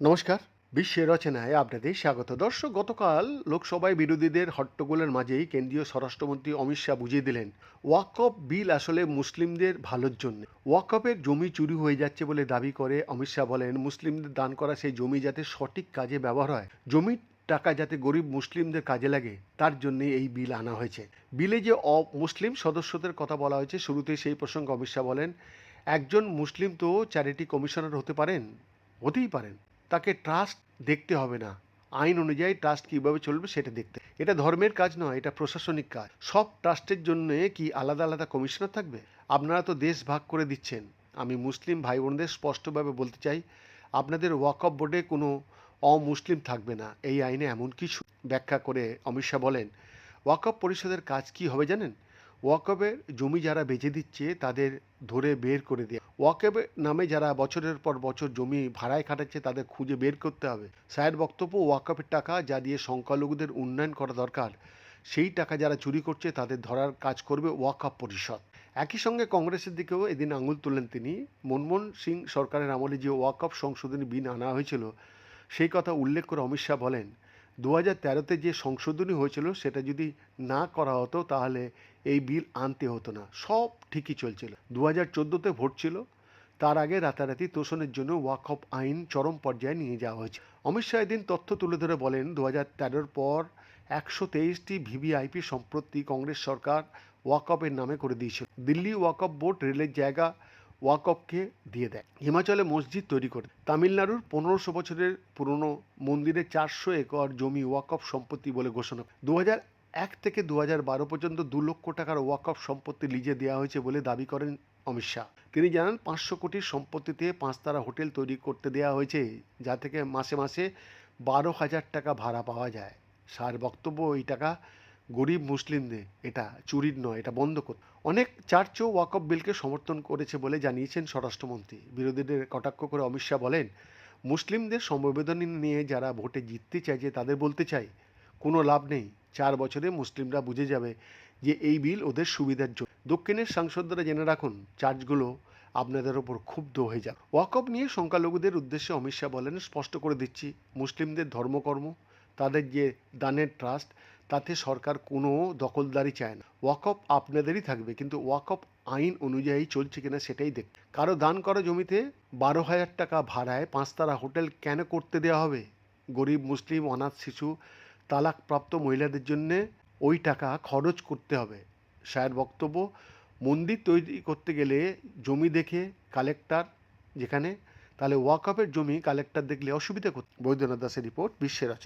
নমস্কার বিশ্বের রচনায় আপনাদের স্বাগত। দর্শক, গতকাল লোকসভায় বিরোধীদের হট্টগোলের মাঝেই কেন্দ্রীয় স্বরাষ্ট্রমন্ত্রী অমিত শাহ বুঝিয়ে দিলেন, ওয়াকফ বিল আসলে মুসলিমদের ভালোর জন্য। ওয়াকফের জমি চুরি হয়ে যাচ্ছে বলে দাবি করে অমিত শাহ বলেন, মুসলিমদের দান করা সেই জমি যাতে সঠিক কাজে ব্যবহার হয়। জমির টাকা যাতে গরিব মুসলিমদের কাজে লাগে, তার জন্য এই বিল আনা হয়েছে। বিলে যে অমুসলিম সদস্যদের কথা বলা হয়েছে, শুরুতে সেই প্রসঙ্গে অমিত শাহ বলেন, একজন মুসলিম তো চ্যারিটি কমিশনার হতে পারেন? হতেই পারেন। তাকে ট্রাস্ট দেখতে হবে না। আইন অনুযায়ী ট্রাস্ট কীভাবে চলবে সেটা দেখতে। এটা ধর্মের কাজ নয়, এটা প্রশাসনিক কাজ। সব ট্রাস্টের জন্য কি আলাদা আলাদা কমিশনার থাকবে? আপনারা তো দেশ ভাগ করে দিচ্ছেন। আমি মুসলিম ভাই বোনদের স্পষ্টভাবে বলতে চাই, আপনাদের ওয়াকফ বোর্ডে কোনো অমুসলিম থাকবে না। এই আইনে এমন কিছু ব্যাখ্যা করে অমিত শাহ বলেন ওয়াকফ পরিষদের কাজ কি হবে জানেন? ওয়াকফের জমি যারা বেচে দিচ্ছে তাদের ধরে বের করে দেওয়া ওয়াকফের নামে যারা বছরের পর বছর জমি ভাড়ায় খাটাচ্ছে তাদের খুঁজে বের করতে হবে। স্যারের বক্তব্য ওয়াকফের টাকা যা দিয়ে সংখ্যালঘুদের উন্নয়ন করা দরকার, সেই টাকা যারা চুরি করছে তাদের ধরার কাজ করবে ওয়াকফ পরিষদ। একই সঙ্গে কংগ্রেসের দিকেও এদিন আঙুল তুললেন তিনি। মনমোহন সিং সরকারের আমলে যে ওয়াকফ সংশোধনী বিল আনা হয়েছিল সেই কথা উল্লেখ করে অমিত শাহ বলেন দু হাজার তেরোতে যে সংশোধনী হয়েছিল সেটা যদি না করা হতো তাহলে এই বিল আনতে হতো না। সব ঠিকই চলছিল। দু হাজার চোদ্দোতে ভোট ছিল, তার আগে রাতারাতি তোষণের জন্য ওয়াকফ আইন চরম পর্যায়ে নিয়ে যাওয়া হয়েছে। অমিত শাহ এদিন তথ্য তুলে ধরে বলেন দু হাজার তেরোর পর একশো তেইশটি ভিভিআইপি সম্পত্তি কংগ্রেস সরকার ওয়াকফের নামে করে দিয়েছিল। দিল্লি ওয়াকফ বোর্ড রেলের জায়গা ওয়াকফকে দিয়ে দেয়। হিমাচলে মসজিদ তৈরি করে। তামিলনাড়ুর পনেরোশো বছরের পুরনো মন্দিরে চারশো একর জমি ওয়াকফ সম্পত্তি বলে ঘোষণা। দু এক থেকে দু বারো পর্যন্ত দু লক্ষ টাকার ওয়াকফ সম্পত্তি লিজে দেওয়া হয়েছে বলে দাবি করেন অমিত শাহ। তিনি জানান, পাঁচশো কোটির সম্পত্তিতে পাঁচতারা হোটেল তৈরি করতে দেওয়া হয়েছে, যা থেকে মাসে মাসে বারো হাজার টাকা ভাড়া পাওয়া যায়। সার বক্তব্য এই টাকা গরিব মুসলিমদের, এটা চুরির নয়, এটা বন্ধ কর। অনেক চার্চও ওয়াকফ বিলকে সমর্থন করেছে বলে জানিয়েছেন স্বরাষ্ট্রমন্ত্রী। বিরোধীদের কটাক্ষ করে অমিত শাহ বলেন, মুসলিমদের সমবেদন নিয়ে যারা ভোটে জিততে চাইছে তাদের বলতে চাই, কোনো লাভ নেই। চার বছরে মুসলিমরা বুঝে যাবে যে এই বিল ওদের সুবিধার জন্য। দক্ষিণের সাংসদরা জেনে রাখুন, চার্চগুলো আপনাদের ওপর ক্ষুব্ধ হয়ে যাবে। ওয়াকফ নিয়ে সংখ্যালঘুদের উদ্দেশ্যে অমিত শাহ বলেন, স্পষ্ট করে দিচ্ছি, মুসলিমদের ধর্মকর্ম, তাদের যে দানের ট্রাস্ট তাতে সরকার কোনো দখলদারি চায় না। ওয়াকফ আপনাদেরই থাকবে, কিন্তু ওয়াকফ আইন অনুযায়ী চলছে কিনা সেটাই দেখ। কারও দান করা জমিতে বারো হাজার টাকা ভাড়ায় পাঁচতারা হোটেল কেন করতে দেওয়া হবে? গরিব, মুসলিম, অনাথ, শিশু, তালাকপ্রাপ্ত মহিলাদের জন্যে ওই টাকা খরচ করতে হবে। স্যার বক্তব্য, মন্দির তৈরি করতে গেলে জমি দেখে কালেক্টর যেখানে, তাহলে ওয়াকফের জমি কালেক্টর দেখলে অসুবিধা করতে বৈদ্যনাথ দাসের রিপোর্ট, বিশ্বের রচনা